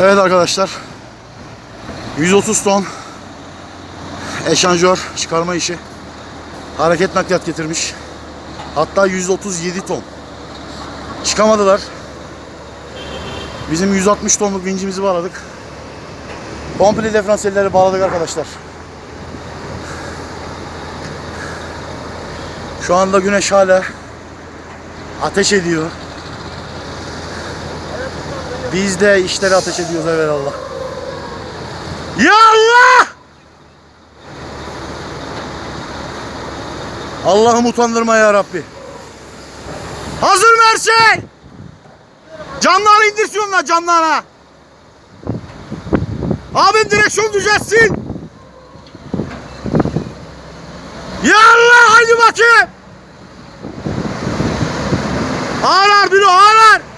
Evet arkadaşlar. 130 ton eşanjör çıkarma işi. Hareket nakliyat getirmiş. Hatta 137 ton. Çıkamadılar. Bizim 160 tonluk vincimizi bağladık. Komple diferansiyelleri bağladık arkadaşlar. Şu anda güneş hala ateş ediyor. Biz de işleri ateş ediyoruz evvelallah. Ya Allah! Allah'ım utandırma ya Rabbi. Hazır mı her şey? Camları indirsin onlar camlara. Abim direksiyon düzeltsin. Ya Allah haydi bakayım. Ağlar bir o ağlar.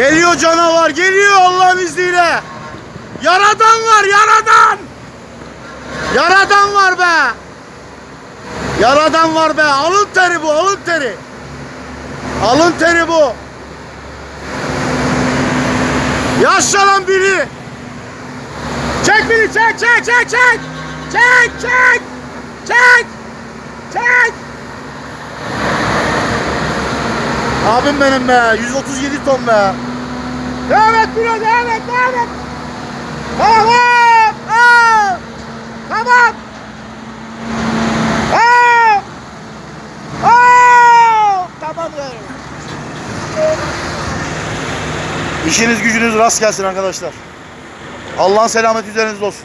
Geliyor canavar geliyor Allah'ın izniyle. Yaradan var yaradan. Yaradan var be. Yaradan var be. Alın teri bu alın teri. Alın teri bu. Yaşa lan biri. Çek beni çek çek çek çek. Çek çek. Çek. Çek. Abim benim be. 137 ton be. Devam et Bülent devam et devam et. Tamam. Tamam. Tamam. İşiniz gücünüz rast gelsin arkadaşlar. Allah'ın selameti üzerinizde olsun.